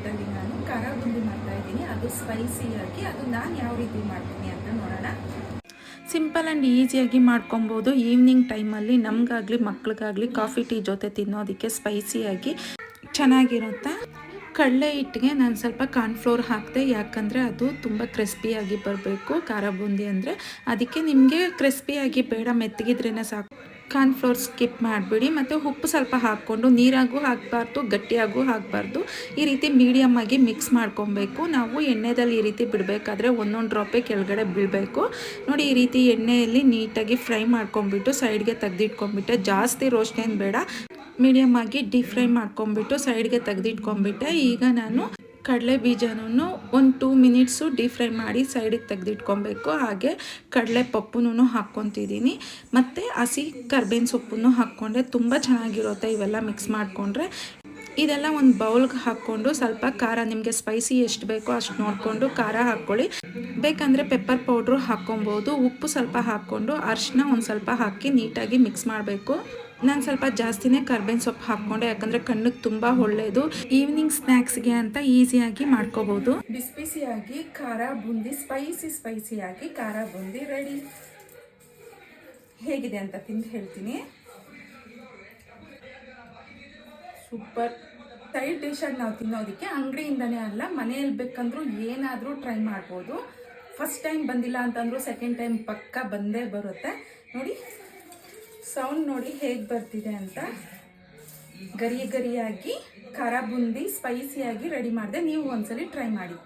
ಕಾನ್ಸೆಪ್ಟಲ್ಲಿ ನಾನು ಖಾರ ಗುಂಡಿ ಮಾಡ್ತಾ ಇದ್ದೀನಿ. ಅದು ಸ್ಪೈಸಿಯಾಗಿ ಅದು ನಾನು ಯಾವ ರೀತಿ ಮಾಡ್ತೀನಿ ಅಂತ ನೋಡೋಣ. ಸಿಂಪಲ್ ಆ್ಯಂಡ್ ಈಸಿಯಾಗಿ ಮಾಡ್ಕೊಬೋದು. ಈವ್ನಿಂಗ್ ಟೈಮಲ್ಲಿ ನಮಗಾಗಲಿ, ಮಕ್ಳಿಗಾಗಲಿ ಕಾಫಿ ಟೀ ಜೊತೆ ತಿನ್ನೋದಕ್ಕೆ ಸ್ಪೈಸಿಯಾಗಿ ಚೆನ್ನಾಗಿರುತ್ತೆ. ಕಡಲೆ ಹಿಟ್ಟಿಗೆ ನಾನು ಸ್ವಲ್ಪ ಕಾರ್ನ್ಫ್ಲೋರ್ ಹಾಕಿದೆ, ಯಾಕಂದರೆ ಅದು ತುಂಬ ಕ್ರಿಸ್ಪಿಯಾಗಿ ಬರಬೇಕು. ಖಾರ ಬೂಂದಿ ಅಂದರೆ ಅದಕ್ಕೆ ನಿಮಗೆ ಕ್ರಿಸ್ಪಿಯಾಗಿ ಬೇಡ ಮೆತ್ತಗಿದ್ರೇ ಸಾಕು. ಕಾರ್ನ್ಫ್ಲೋರ್ ಸ್ಕಿಪ್ ಮಾಡಿಬಿಡಿ. ಮತ್ತು ಉಪ್ಪು ಸ್ವಲ್ಪ ಹಾಕ್ಕೊಂಡು ನೀರಾಗೂ ಹಾಕಬಾರ್ದು, ಗಟ್ಟಿಯಾಗೂ ಹಾಕಬಾರ್ದು. ಈ ರೀತಿ ಮೀಡಿಯಮ್ ಆಗಿ ಮಿಕ್ಸ್ ಮಾಡ್ಕೊಬೇಕು. ನಾವು ಎಣ್ಣೆದಲ್ಲಿ ಈ ರೀತಿ ಬಿಡಬೇಕಾದ್ರೆ ಒಂದೊಂದು ಡ್ರಾಪೆ ಕೆಳಗಡೆ ಬೀಳಬೇಕು ನೋಡಿ, ಈ ರೀತಿ ಎಣ್ಣೆಯಲ್ಲಿ ನೀಟಾಗಿ ಫ್ರೈ ಮಾಡ್ಕೊಂಬಿಟ್ಟು ಸೈಡ್ಗೆ ತೆಗೆದಿಟ್ಕೊಂಬಿಟ್ಟೆ ಜಾಸ್ತಿ ರೋಸ್ಟ್ ಏನು ಬೇಡ. ಮೀಡಿಯಮ್ ಆಗಿ ಡೀಪ್ ಫ್ರೈ ಮಾಡ್ಕೊಂಬಿಟ್ಟು ಸೈಡ್ಗೆ ತೆಗೆದಿಟ್ಕೊಂಬಿಟ್ಟೆ ಈಗ ನಾನು ಕಡಲೆ ಬೀಜನೂ ಒಂದು ಟೂ ಮಿನಿಟ್ಸು ಡೀಪ್ ಫ್ರೈ ಮಾಡಿ ಸೈಡಿಗೆ ತೆಗೆದಿಟ್ಕೊಬೇಕು. ಹಾಗೆ ಕಡಲೆ ಪಪ್ಪುನೂ ಹಾಕ್ಕೊತಿದ್ದೀನಿ. ಮತ್ತು ಹಸಿ ಕರ್ಬೇವಿನ ಸೊಪ್ಪನ್ನು ಹಾಕ್ಕೊಂಡ್ರೆ ತುಂಬ ಚೆನ್ನಾಗಿರುತ್ತೆ ಇವೆಲ್ಲ ಮಿಕ್ಸ್ ಮಾಡಿಕೊಂಡ್ರೆ. ಇದೆಲ್ಲ ಒಂದು ಬೌಲ್ಗೆ ಹಾಕ್ಕೊಂಡು ಸ್ವಲ್ಪ ಖಾರ, ನಿಮಗೆ ಸ್ಪೈಸಿ ಎಷ್ಟು ಬೇಕೋ ಅಷ್ಟು ನೋಡಿಕೊಂಡು ಖಾರ ಹಾಕ್ಕೊಳ್ಳಿ. ಬೇಕಂದರೆ ಪೆಪ್ಪರ್ ಪೌಡ್ರು ಹಾಕ್ಕೊಬೋದು, ಉಪ್ಪು ಸ್ವಲ್ಪ ಹಾಕ್ಕೊಂಡು ಅರಿಶಿನ ಒಂದು ಸ್ವಲ್ಪ ಹಾಕಿ ನೀಟಾಗಿ ಮಿಕ್ಸ್ ಮಾಡಬೇಕು. ನಾನು ಸ್ವಲ್ಪ ಜಾಸ್ತಿನೇ ಕರ್ಬೇವಿನ ಸೊಪ್ಪು ಹಾಕ್ಕೊಂಡೆ, ಯಾಕಂದರೆ ಕಣ್ಣಿಗೆ ತುಂಬ ಒಳ್ಳೆಯದು ಈವ್ನಿಂಗ್ ಸ್ನ್ಯಾಕ್ಸ್ಗೆ ಅಂತ ಈಸಿಯಾಗಿ ಮಾಡ್ಕೋಬೋದು. ಬಿಸಿ ಬಿಸಿಯಾಗಿ ಖಾರ ಬುಂದಿ ಸ್ಪೈಸಿ ಸ್ಪೈಸಿಯಾಗಿ ಖಾರ ಬುಂದಿ ರೆಡಿ ಹೇಗಿದೆ ಅಂತ ತಿಂದು ಹೇಳ್ತೀನಿ. ಸೂಪರ್. ಸೈಡ್ ಡಿಶಾಗಿ ನಾವು ತಿನ್ನೋದಕ್ಕೆ ಅಂಗಡಿಯಿಂದನೇ ಅಲ್ಲ, ಮನೆಯಲ್ಲಿ ಬೇಕಂದ್ರೂ ಏನಾದರೂ ಟ್ರೈ ಮಾಡ್ಬೋದು. ಫಸ್ಟ್ ಟೈಮ್ ಬಂದಿಲ್ಲ ಅಂತಂದರೂ ಸೆಕೆಂಡ್ ಟೈಮ್ ಪಕ್ಕ ಬಂದೇ ಬರುತ್ತೆ. ನೋಡಿ ಸೌಂಡ್ ನೋಡಿ ಹೇಗೆ ಬರ್ತಿದೆ ಅಂತ. ಗರಿ ಗರಿಯಾಗಿ, ಖಾರ ಬುಂದಿ ಸ್ಪೈಸಿಯಾಗಿ ರೆಡಿ ಮಾಡಿದೆ. ನೀವು ಒಂದ್ಸಲಿ ಟ್ರೈ ಮಾಡಿ.